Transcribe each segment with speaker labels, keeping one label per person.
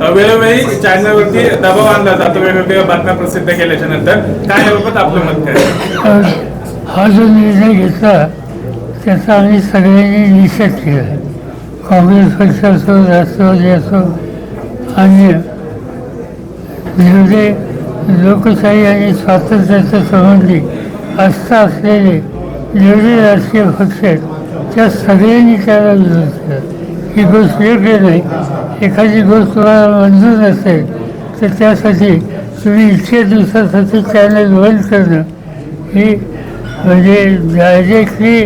Speaker 1: अ, वेळोवेळी चॅनलवरती दबाव आणला जातो. वेगवेगळ्या बातम्या प्रसिद्ध केल्याच्यानंतर काय याबाबत आपलं मत काय?
Speaker 2: हा जो निर्णय घेतला त्याचा आम्ही सगळ्यांनी निषेध केला. काँग्रेस पक्ष असो राष्ट्रवादी असो आणि जेवढे लोकशाही आणि स्वातंत्र्याच्या संबंधी आस्था असलेले जेवढे राजकीय पक्ष आहेत त्या सगळ्यांनी त्याला विरोध केला. ही गोष्ट योग्य नाही एखादी गोष्ट तुम्हाला मंजूर नसेल तर त्यासाठी तुम्ही इतक्या दिवसासाठी चॅनल बंद करणं ही म्हणजे डायरेक्टली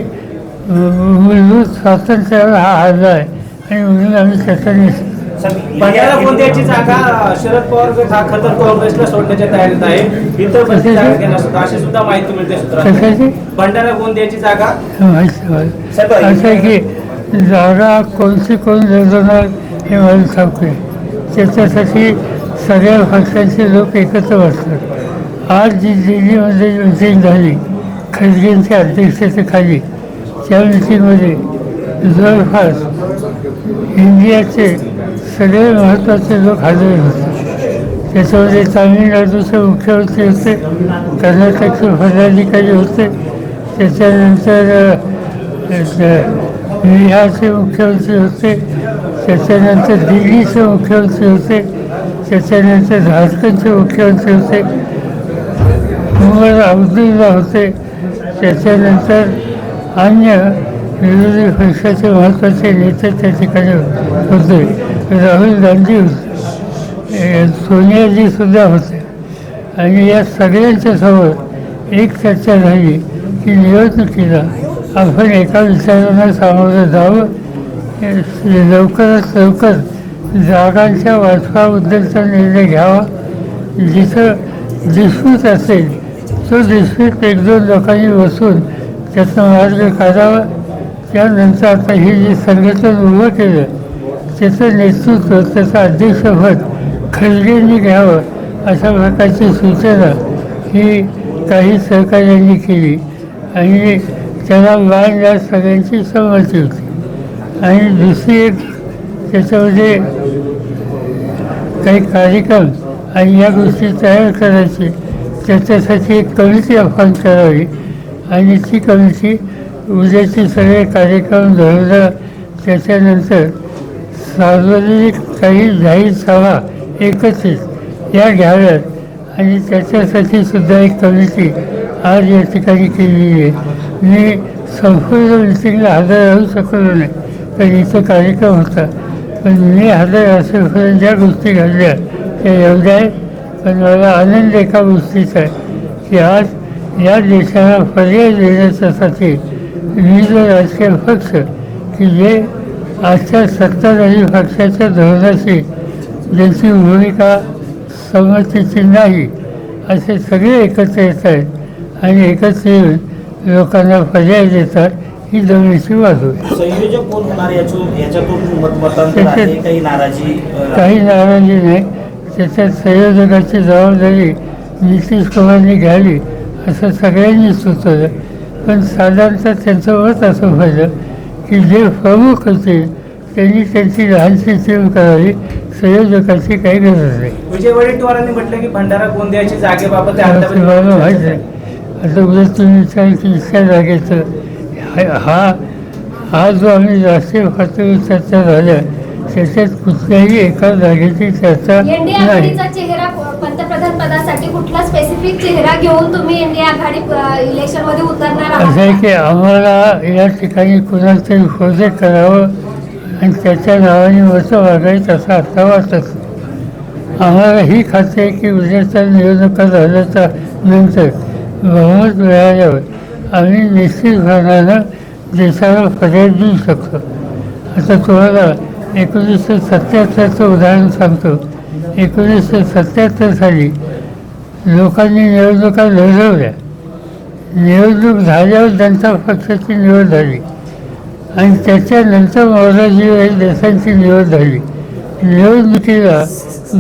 Speaker 2: मूलभूत स्वातंत्र्यावर हा हल्ला आहे आणि म्हणून आम्ही त्याचा
Speaker 3: भंडारा गोंदियाची जागा? शरद पवार गट हा काँग्रेसला सोडण्याच्या तयारीत आहे इतर बदली जागा घेणार सुद्धा अशी सुद्धा माहिती मिळते भंडारा गोंदियाची जागा?
Speaker 2: असं की जागा कोणती कोण लढवणार हे मला ठाऊक त्याच्यासाठी सगळ्या पक्षांचे लोक एकत्र बसतात. आज जी दिल्लीमध्ये मिटिंग झाली खडगेंच्या अध्यक्षतेखाली त्या मिटिंगमध्ये जवळपास इंडियाचे सगळे महत्त्वाचे लोक हजर होते. त्याच्यामध्ये तामिळनाडूचे मुख्यमंत्री होते कर्नाटकचे पदाधिकारी होते. त्याच्यानंतर बिहारचे मुख्यमंत्री होते त्याच्यानंतर दिल्लीचे मुख्यमंत्री होते त्याच्यानंतर झारखंडचे मुख्यमंत्री होते उमर अब्दुल्ला होते त्याच्यानंतर अन्य विरोधी पक्षाचे महत्त्वाचे नेते त्या ठिकाणी होते. राहुल गांधी होते सोनियाजीसुद्धा होते. आणि या सगळ्यांच्यासमोर एक चर्चा झाली की निवडणुकीला आपण एका विचारांना सामोरं जावं. लवकरात लवकर जागांच्या वाटपाबद्दलचा निर्णय घ्यावा. जिथं डिस्प्यूट असेल तो डिस्प्यूट एक दोन लोकांनी बसून त्याचा मार्ग काढावा. त्यानंतर आता हे जे संघटन उभं केलं त्याचं नेतृत्व त्याचं अध्यक्षपद खलगेंनी घ्यावं अशा प्रकारची सूचना ही काही सहकार्यांनी केली. आणि त्याला मान या सगळ्यांची संमती होती. आणि दुसरी एक त्याच्यामध्ये काही कार्यक्रम आणि या गोष्टी तयार करायची. त्याच्यासाठी एक कमिटी आपण करावी आणि ती कमिटी उद्याचे सगळे कार्यक्रम धरणं त्याच्यानंतर सार्वजनिक काही जाहीर सभा एकत्रित या घ्याव्यात. आणि त्याच्यासाठी सुद्धा एक कमिटी आज या ठिकाणी केलेली आहे. मी संपूर्ण मिटिंगला हजर राहू शकलो नाही. तर इथं कार्यक्रम होता. पण मी हजर असेपर्यंत ज्या गोष्टी घडल्या त्या एवढ्या आहेत पण मला आनंद एका गोष्टीचा आहे की आज या देशाला पर्याय देण्याच्यासाठी विविध राजकीय पक्ष की जे आजच्या सत्ताधारी पक्षाच्या धोरणाशी ज्यांची भूमिका संमतीची नाही असे सगळे एकत्र येत आहेत. आणि एकत्र येऊन लोकांना पर्याय देतात ही जमिनीची बाजू आहे.
Speaker 3: संयोजक कोण होणार याच्यातून याच्यातून मतमतांतर आहे? काही नाराजी अ,
Speaker 2: काही नाराजी नाही. त्याच्यात संयोजकाची जबाबदारी नितीश कुमारनी घ्यावी असं सगळ्यांनी सुचवलं. पण साधारणतः त्यांचं मत असं पाहिलं की जे प्रमुख होते त्यांनी त्यांची लहानशी टीम करावी संयोजकाची काही गरज नाही.
Speaker 3: विजय वडेट्टीवारांनी म्हटलं की भंडारा गोंदियाची जागेबाबत
Speaker 2: माहीत आता उद्या तुम्ही विचार की इतक्या जागेचं हा- हा जो आम्ही राष्ट्रीय पातळीवर चर्चा झाल्या त्याच्यात कुठल्याही एका जागेची चर्चा नाही.
Speaker 4: पंतप्रधान पदासाठी कुठला स्पेसिफिक चेहरा घेऊन तुम्ही आघाडी इलेक्शनमध्ये उतरणार
Speaker 2: असं आहे की आम्हाला या ठिकाणी कुणाला तरी प्रोजेक्ट करावं आणि त्याच्या नावाने मतं मागायचं असं आता वाटत आम्हाला ही खात्री आहे की उद्याच्या निवडणुका झाल्याच्यानंतर बहुमत मिळाल्यावर आम्ही निश्चित निश्चितपणानं देशाला पर्याय देऊ शकतो. आता तुम्हाला एकोणीसशे सत्याहत्तरचं उदाहरण सांगतो. एकोणीसशे सत्याहत्तर साली लोकांनी निवडणुका लढवल्या. निवडणूक झाल्यावर जनता पक्षाची निवड झाली. आणि त्याच्यानंतर मोरारजी देशांची निवड झाली. निवडणुकीला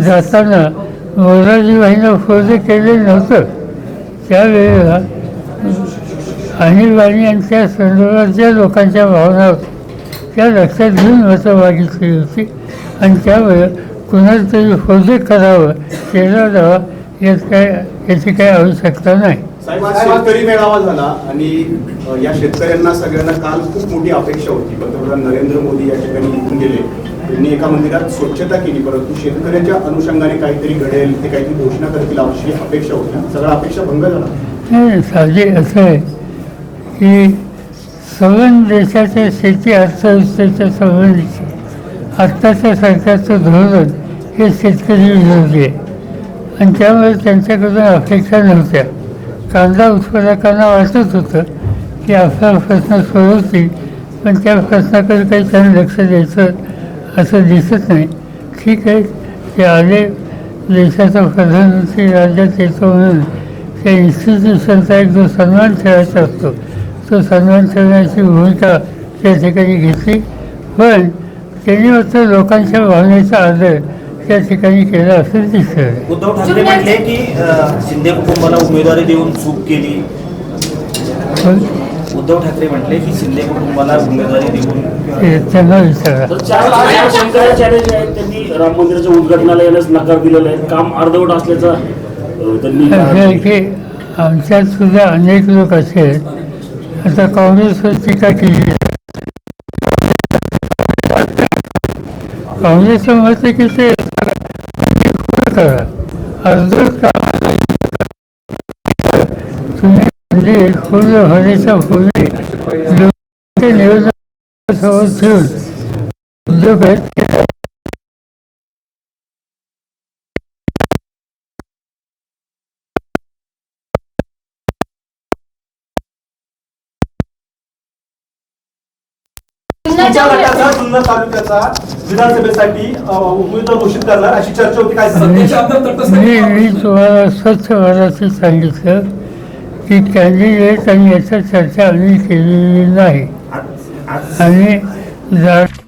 Speaker 2: जाताना मोरारजीबाईंना फोर्ज केले नव्हतं. त्यावेळेला आणीबाणी आणि त्या संदर्भात ज्या लोकांच्या भावना होत्या. त्या लक्षात घेऊन मतं केली होती. आणि त्यामुळे कुणाला तरी होते करावं केला जावं यात काय याची काही आवश्यकता नाही.
Speaker 5: शेतकरी मेळावा झाला आणि या शेतकऱ्यांना सगळ्यांना काल खूप मोठी अपेक्षा होती. पंतप्रधान नरेंद्र मोदी या ठिकाणी गेले. त्यांनी एका मंदिरात स्वच्छता केली परंतु शेतकऱ्याच्या अनुषंगाने काहीतरी घडेल ते काहीतरी घोषणा करतील अशी अपेक्षा होत्या सगळा अपेक्षा भंग झाला.
Speaker 2: नाही साधी असं आहे की सवन देशाच्या शेती अर्थव्यवस्थेच्या संबंधीचे आत्ताच्या सरकारचं धोरण हे शेतकरी विरोधी आहे. आणि त्यामुळे त्यांच्याकडून अपेक्षा नव्हत्या. कांदा उत्पादकांना वाटत होतं की आपला प्रश्न सोडवतील पण त्या प्रश्नाकडे काही त्यांना लक्ष द्यायचं असं दिसत नाही. ठीक आहे ते आले. देशाचा प्रधानमंत्री राज्यात येतो म्हणून त्या इन्स्टिट्यूशनचा एक जो सन्मान ठेवायचा असतो तो सन्मान ठेवण्याची भूमिका त्या ठिकाणी घेतली. पण त्यांनी मात्र लोकांच्या भावनेचा आदर त्या ठिकाणी केला असं दिसतं
Speaker 6: उद्धव ठाकरे म्हटले की शिंदे कुटुंबाला उमेदवारी देऊन चूक केली. उद्धव ठाकरे म्हटले की शिंदे कुटुंबाला उमेदवारी देऊन.
Speaker 2: ते त्यांना विचारा
Speaker 7: तर चार चार शंकरा चॅलेंज आहेत त्यांनी राम मंदिराच्या उद्घाटनाला येण्यास नकार दिलेला आहे. काम अर्धवट असल्याचा अ, त्यांनी
Speaker 2: असं आहे की आमच्यात सुद्धा अनेक लोक असे आहेत. आता काँग्रेसवर टीका केली. काँग्रेसचं मत आहे की ते पूर्ण करा? अर्धवट काम तुम्ही म्हणजे पूर्ण होण्याच्या पूर्वी नियोजन ठेवून
Speaker 8: तालुक्याचा विधानसभेसाठी उमेदवार घोषित करणार अशी चर्चा होती. काय?
Speaker 2: मी तुम्हाला स्वच्छ भारताचे सांगितलं. की कॅन्डिडेट आणि याच्या चर्चा आम्ही केलेली नाही. आणि जा-